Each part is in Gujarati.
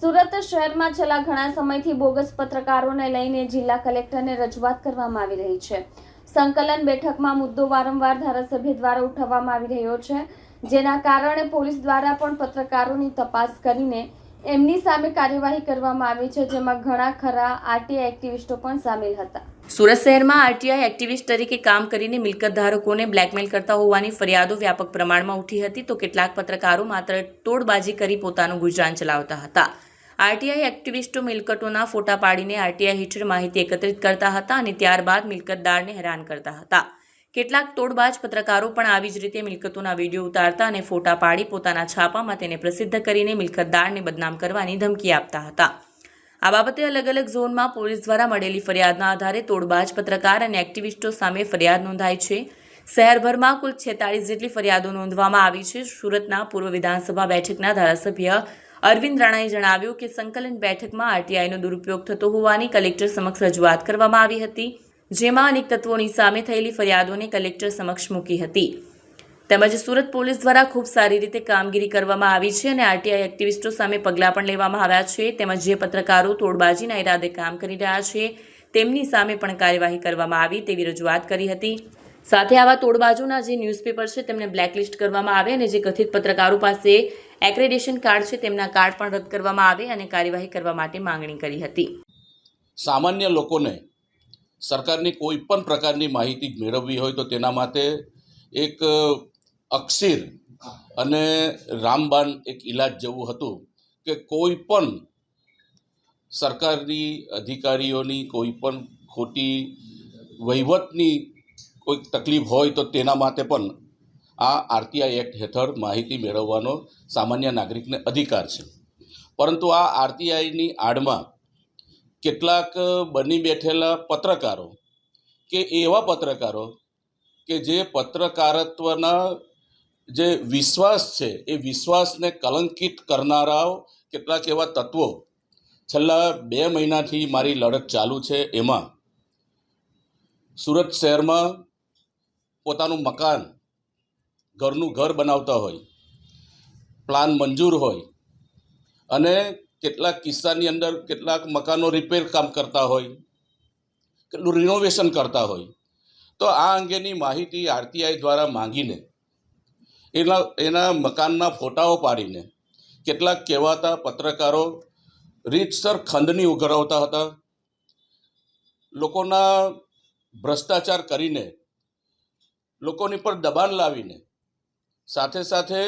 સુરત શહેરમાં છેલ્લા ઘણા સમયથી બોગસ પત્રકારોને લઈને જિલ્લા કલેક્ટરને રજૂઆત કરવામાં આવી રહી છે. સંકલન બેઠકમાં મુદ્દો વારંવાર ધારાસભ્ય દ્વારા ઉઠાવવામાં આવી રહ્યો છે, જેના કારણે પોલીસ દ્વારા પણ પત્રકારોની તપાસ કરીને એમની સામે કાર્યવાહી કરવામાં આવી છે, જેમાં ઘણા ખરા આરટીઆઈ એક્ટિવિસ્ટો પણ સામેલ હતા. સુરત શહેરમાં આરટીઆઈ એક્ટિવિસ્ટ તરીકે કામ કરીને મિલકત ધારકોને બ્લેકમેલ કરતા હોવાની ફરિયાદો વ્યાપક પ્રમાણમાં ઉઠી હતી, તો કેટલાક પત્રકારો માત્ર તોડબાજી કરી પોતાનું ગુજરાન ચલાવતા હતા. આરટીઆઈ એક્ટિવિસ્ટો મિલકતોના ફોટા પાડીને આરટીઆઈ હેઠળ માહિતી એકત્રિત કરતા હતા અને ત્યારબાદ મિલકતદારને હેરાન કરતા હતા. કેટલાક તોડબાજ પત્રકારો પણ આવી જ રીતે મિલકતોના વીડિયો ઉતારતા અને ફોટા પાડી પોતાના છાપામાં તેને પ્રસિદ્ધ કરીને મિલકતદારને બદનામ કરવાની ધમકી આપતા હતા. આ બાબતે અલગ અલગ ઝોનમાં પોલીસ દ્વારા મળેલી ફરિયાદના આધારે તોડબાજ પત્રકાર અને એક્ટિવિસ્ટો સામે ફરિયાદ નોંધાઈ છે. શહેરભરમાં કુલ છેતાળીસ જેટલી ફરિયાદો નોંધવામાં આવી છે. સુરતના પૂર્વ વિધાનસભા બેઠકના ધારાસભ્ય અરવિંદ રાણાએ જણાવ્યું કે સંકલન બેઠકમાં આરટીઆઈનો દુરુપયોગ થતો હોવાની કલેક્ટર સમક્ષ રજૂઆત કરવામાં આવી હતી, જેમાં અનેક તત્વોની સામે થયેલી ફરિયાદોને કલેક્ટર સમક્ષ મૂકી હતી. તેમજ સુરત પોલીસ દ્વારા ખૂબ સારી રીતે કામગીરી કરવામાં આવી છે અને આરટીઆઈ એક્ટિવિસ્ટો સામે પગલાં પણ લેવામાં આવ્યા છે, તેમજ જે પત્રકારો તોડબાજીના ઈરાદે કામ કરી રહ્યા છે, તેમની સામે પણ કાર્યવાહી કરવામાં આવી તેવી રજૂઆત કરી હતી. સાથે આવા તોડબાજોના જે ન્યૂઝપેપર છે, તેમને બ્લેકલિસ્ટ કરવામાં આવે અને જે કથિત પત્રકારો પાસે એક્રેડિશન કાર્ડ છે, તેમના કાર્ડ પણ રદ કરવામાં આવે અને કાર્યવાહી કરવા માટે માંગણી કરી હતી. સામાન્ય લોકોને સરકારની કોઈ પણ પ્રકારની માહિતી મેળવવી હોય તો તેના માટે એક અક્ષીર અને રામબાન એક ઈલાજ જેવું હતું કે કોઈ પણ સરકારની અધિકારીઓની કોઈ પણ ખોટી વહીવટની કોઈ તકલીફ હોય તો તેના માટે પણ આ આરટીઆઈ એક્ટ હેઠળ માહિતી મેળવવાનો સામાન્ય નાગરિકને અધિકાર છે. પરંતુ આ આરટીઆઈની આડમાં કેટલાક બની બેઠેલા પત્રકારો કે એવા પત્રકારો કે જે પત્રકારત્વના જે વિશ્વાસ છે, એ વિશ્વાસને કલંકિત કરનારાઓ કેટલાક એવા તત્વો છેલ્લા બે મહિનાથી મારી લડત ચાલુ છે એમાં સુરત શહેરમાં પોતાનું મકાન ઘરનું ઘર બનાવતા હોય, પ્લાન મંજૂર હોય અને કેટલાક કિસ્સાની અંદર કેટલાક મકાનો રિપેર કામ કરતા હોય, કેટલું રિનોવેશન કરતા હોય, તો આ અંગેની માહિતી આરટીઆઈ દ્વારા માંગીને, એના એના મકાનના ફોટાઓ પાડીને કેટલાક કહેવાતા પત્રકારો રીતસર ખંડની ઉઘરાવતા હતા. લોકોના ભ્રષ્ટાચાર કરીને, લોકોની પર દબાણ લાવીને સાથે સાથે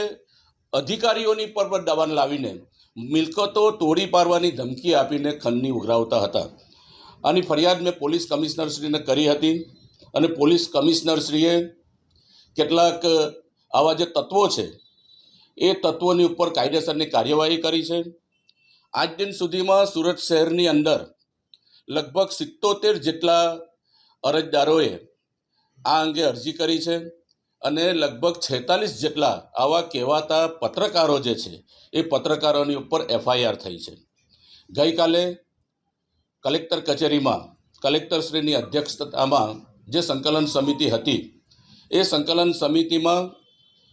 અધિકારીઓની પર પણ દબાણ લાવીને મિલકતો તોડી પાડવાની ધમકી આપીને ખંડની ઉઘરાવતા હતા. આની ફરિયાદ મેં પોલીસ કમિશનરશ્રીને કરી હતી અને પોલીસ કમિશનરશ્રીએ કેટલાક આવા જે તત્વો છે, એ તત્વોની ઉપર કાયદેસરની કાર્યવાહી કરી છે. આજ દિન સુધીમાં સુરત શહેરની અંદર લગભગ સિત્તોતેર જેટલા અરજદારોએ આ અંગે અરજી કરી છે. અને લગભગ છેતાલીસ જેટલા આવા કહેવાતા પત્રકારો જે છે, એ પત્રકારોની ઉપર એફઆઈઆર થઈ છે. ગઈકાલે કલેક્ટર કચેરીમાં કલેક્ટરશ્રીની અધ્યક્ષતામાં જે સંકલન સમિતિ હતી, એ સંકલન સમિતિમાં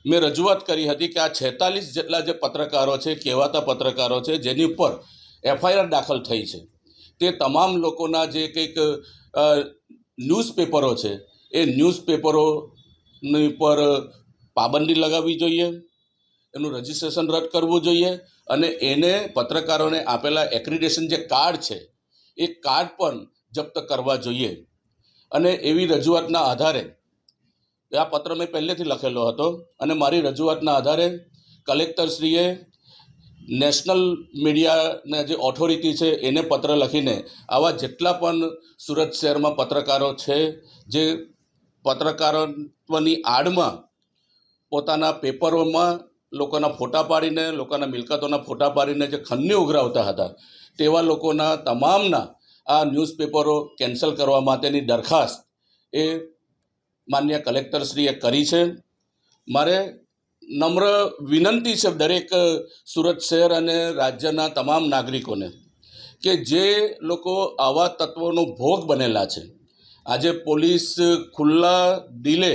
મેં રજૂઆત કરી હતી કે આ છેતાલીસ જેટલા જે પત્રકારો છે, કહેવાતા પત્રકારો છે, જેની ઉપર એફઆઈઆર દાખલ થઈ છે, તે તમામ લોકોના જે કંઈક ન્યૂઝપેપરો છે, એ ન્યૂઝપેપરોની પર પાબંદી લગાવવી જોઈએ, એનું રજિસ્ટ્રેશન રદ કરવું જોઈએ, અને એને પત્રકારોને આપેલા એક્રિડેશન જે કાર્ડ છે, એ કાર્ડ પણ જપ્ત કરવા જોઈએ. અને એવી રજૂઆતના આધારે, આ પત્ર મેં પહેલેથી લખેલો હતો, અને મારી રજૂઆતના આધારે કલેક્ટરશ્રીએ નેશનલ મીડિયાના જે ઓથોરિટી છે, એને પત્ર લખીને આવા જેટલા પણ સુરત શહેરમાં પત્રકારો છે, જે પત્રકારત્વની આડમાં પોતાના પેપરોમાં લોકોના ફોટા પાડીને, લોકોના મિલકતોના ફોટા પાડીને જે ખંડની ઉઘરાવતા હતા, તેવા લોકોના તમામના આ ન્યૂઝપેપરો કેન્સલ કરવા માટેની દરખાસ્ત એ માન્ય કલેક્ટરશ્રીએ કરી છે. મારે નમ્ર વિનંતી છે દરેક સુરત શહેર અને રાજ્યના તમામ નાગરિકોને કે જે લોકો આવા તત્વોનો ભોગ બનેલા છે. આજે પોલીસ ખુલ્લા દિલે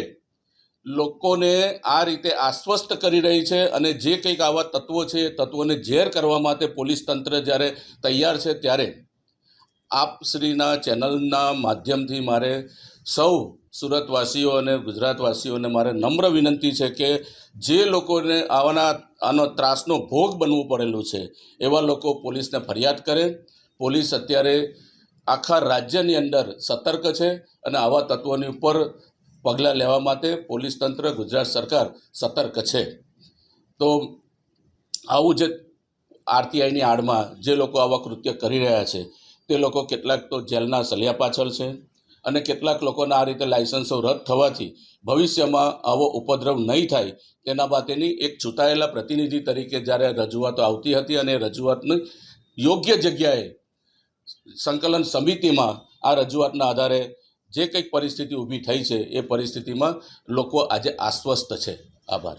લોકોને આ રીતે આશ્વસ્ત કરી રહી છે અને જે કંઈક આવા તત્વો છે એ તત્વોને ઝેર કરવા માટે પોલીસ તંત્ર જ્યારે તૈયાર છે ત્યારે આપશ્રીના ચેનલના માધ્યમથી મારે સૌ સુરતવાસીઓ અને ગુજરાતવાસીઓને મારે નમ્ર વિનંતી છે કે જે લોકોને આવાના આનો ત્રાસનો ભોગ બનવું પડેલું છે, એવા લોકો પોલીસને ફરિયાદ કરે. પોલીસ અત્યારે આખા રાજ્યની અંદર સતર્ક છે અને આવા તત્વોની ઉપર પગલાં લેવા માટે પોલીસ તંત્ર, ગુજરાત સરકાર સતર્ક છે. તો આવું જે આરટીઆઈની આડમાં જે લોકો આવા કૃત્ય કરી રહ્યા છે, તે લોકો કેટલાક તો જેલના સલિયા પાછળ છે અને કેટલાક લોકોના આ રીતે લાયસન્સો રદ થવાથી ભવિષ્યમાં આવો ઉપદ્રવ નહીં થાય, તેના માટેની એક ચૂંટાયેલા પ્રતિનિધિ તરીકે જ્યારે રજૂઆતો આવતી હતી અને રજૂઆતની યોગ્ય જગ્યાએ સંકલન સમિતિમાં આ રજૂઆતના આધારે જે કંઈક પરિસ્થિતિ ઊભી થઈ છે એ પરિસ્થિતિમાં લોકો આજે આશ્વસ્ત છે. આભાર.